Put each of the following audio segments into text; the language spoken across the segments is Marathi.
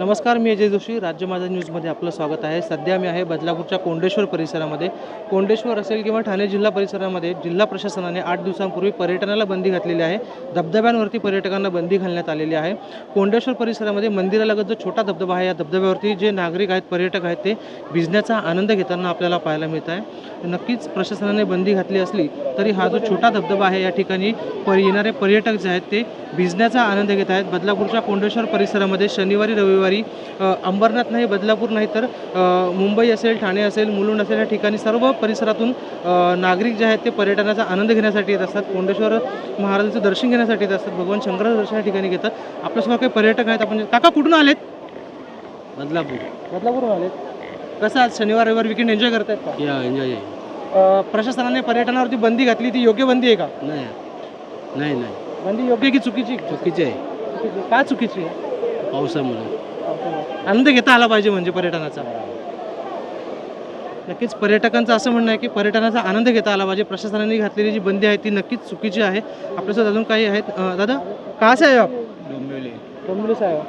नमस्कार मी अजय जोशी. राज्य माझा न्यूजमध्ये आपलं स्वागत आहे. सध्या मी आहे बदलापूरच्या कोंडेश्वर परिसरामध्ये. कोंडेश्वर असेल किंवा ठाणे जिल्हा परिसरामध्ये जिल्हा प्रशासनाने आठ दिवसांपूर्वी पर्यटनाला बंदी घातलेली आहे. धबधब्यांवरती पर्यटकांना बंदी घालण्यात आलेली आहे. कोंडेश्वर परिसरामध्ये मंदिरालगत जो छोटा धबधबा आहे या धबधब्यावरती जे नागरिक आहेत पर्यटक आहेत ते भिजण्याचा आनंद घेताना आपल्याला पाहायला मिळत आहे. नक्कीच प्रशासनाने बंदी घातली असली तरी हा जो छोटा धबधबा आहे या ठिकाणी पर येणारे पर्यटक जे आहेत ते भिजण्याचा आनंद घेत आहेत. बदलापूरच्या कोंडेश्वर परिसरामध्ये शनिवारी रविवारी अ, अंबरनाथ नाही बदलापूर नाही तर मुंबई असेल ठाणे असेल मुलुंड असेल या ठिकाणी सर्व परिसरातून नागरिक जे आहेत ते पर्यटनाचा आनंद घेण्यासाठी येत असतात. कोंडेश्वर महाराजांचं दर्शन घेण्यासाठी येत असतात. भगवान शंकराचं दर्शन या ठिकाणी घेतात. आपल्यासमोर काही पर्यटक आहेत. आपण काका कुठून आलेत? बदलापूर. बदलापूरून आलेत. कसं आज शनिवार रविवार विकेंड एन्जॉय करतायत का? या एन्जॉय प्रशासनाने पर्यटनावरती बंदी घातली ती योग्य बंदी आहे का? नाही. नाही नाही. बंदी योग्य की चुकीची? चुकीचे आहे. का चुकीची आहे? पावसामुळे. आनंद घेता आला पाहिजे म्हणजे पर्यटनाचा. नक्कीच पर्यटकांचं असं म्हणणं आहे की पर्यटनाचा आनंद घेता आला पाहिजे. प्रशासनाने घातलेली जी बंदी आहे ती नक्कीच चुकीची आहे. आपल्यासोबत अजून काही आहेत. अं, दादा कहाँ से आए हो आप? डोंबिवली. डोंबिवली से आए हो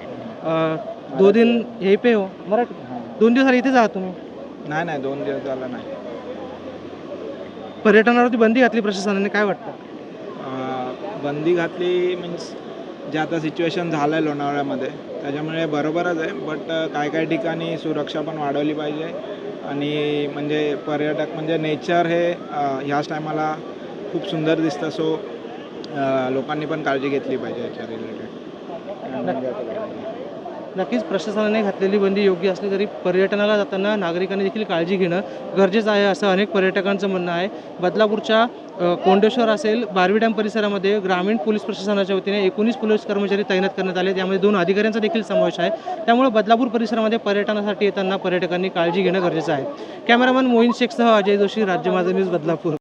अं, दो दिन यहीं पे हो. मराठी. दोन दिवस आले इथेच आहात तुम्ही? नाही नाही दोन दिवस झाला नाही. पर्यटनावरती बंदी घातली प्रशासनाने काय वाटतं? अं, बंदी घातली मीन्स जे आता सिच्युएशन झालं आहे लोणावळ्यामध्ये त्याच्यामुळे बरोबरच आहे. बट काय काय ठिकाणी सुरक्षा पण वाढवली पाहिजे. आणि म्हणजे पर्यटक म्हणजे नेचर हे ह्याच टायमाला खूप सुंदर दिसतं. सो लोकांनी पण काळजी घेतली पाहिजे याच्या रिलेटेड नक्कीच प्रशासनाने घातलेली बंदी योग्य असली तरी पर्यटनाला जाताना नागरिकांनी देखील काळजी घेणं गरजेचं आहे असं अनेक पर्यटकांचं म्हणणं आहे. बदलापूरच्या कोंडेश्वर असेल बारवी डॅम परिसरामध्ये ग्रामीण पोलीस प्रशासनाच्या वतीने एकोणीस पोलीस कर्मचारी तैनात करण्यात आले. त्यामध्ये दोन अधिकाऱ्यांचा देखील समावेश आहे. त्यामुळे बदलापूर परिसरामध्ये पर्यटनासाठी येताना पर्यटकांनी काळजी घेणं गरजेचं आहे. कॅमेरामॅन मोहिन शेखसह अजय जोशी राज्य माझा न्यूज बदलापूर.